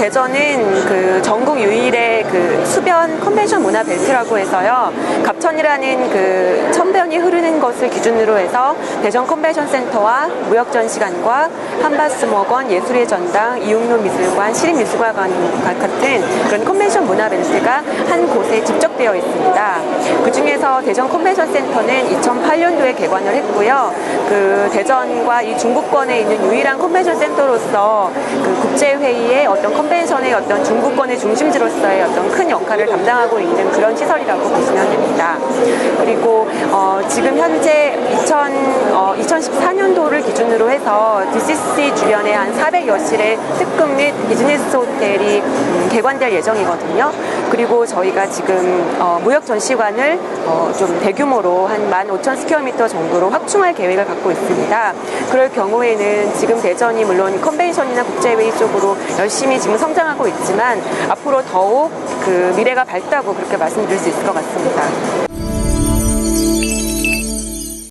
대전은 그 전국 유일의 그 수변 컨벤션 문화 벨트라고 해서요. 갑천이라는 그 천변이 흐르는 것을 기준으로 해서 대전 컨벤션 센터와 무역 전 시관과 한바스목원 예술의 전당 이육로 미술관 시립미술관 같은 그런 컨벤션 문화 벨트가 한 곳에 집적되어 있습니다. 그 중에서 대전 컨벤션 센터는 2008년도에 개관을 했고요. 그 대전과 이 중부권에 있는 유일한 컨벤션 센터로서 그 국제회의의 어떤 컨벤션의 어떤 중부권의 중심지로서의 어떤 큰 역할을 담당하고 있는 그런 시설이라고 보시면 됩니다. 그리고 어, 지금 현재 2000, 어, 2014년도를 기준으로 해서 DCC 주변에 한 400여 실의 특급 및 비즈니스 호텔이 음, 개관될 예정이거든요. 그리고 저희가 지금 어, 무역 전시관을 어, 좀 대규모로 한 15,000스퀘어미터 정도로 확충할 계획을 갖고 있습니다. 그럴 경우에는 지금 대전이 물론 컨벤션이나 국제회의 쪽으로 열심히 지금 성장하고 있지만 앞으로 더욱 그 미래가 밝다고 그렇게 말씀드릴 수 있을 것 같습니다.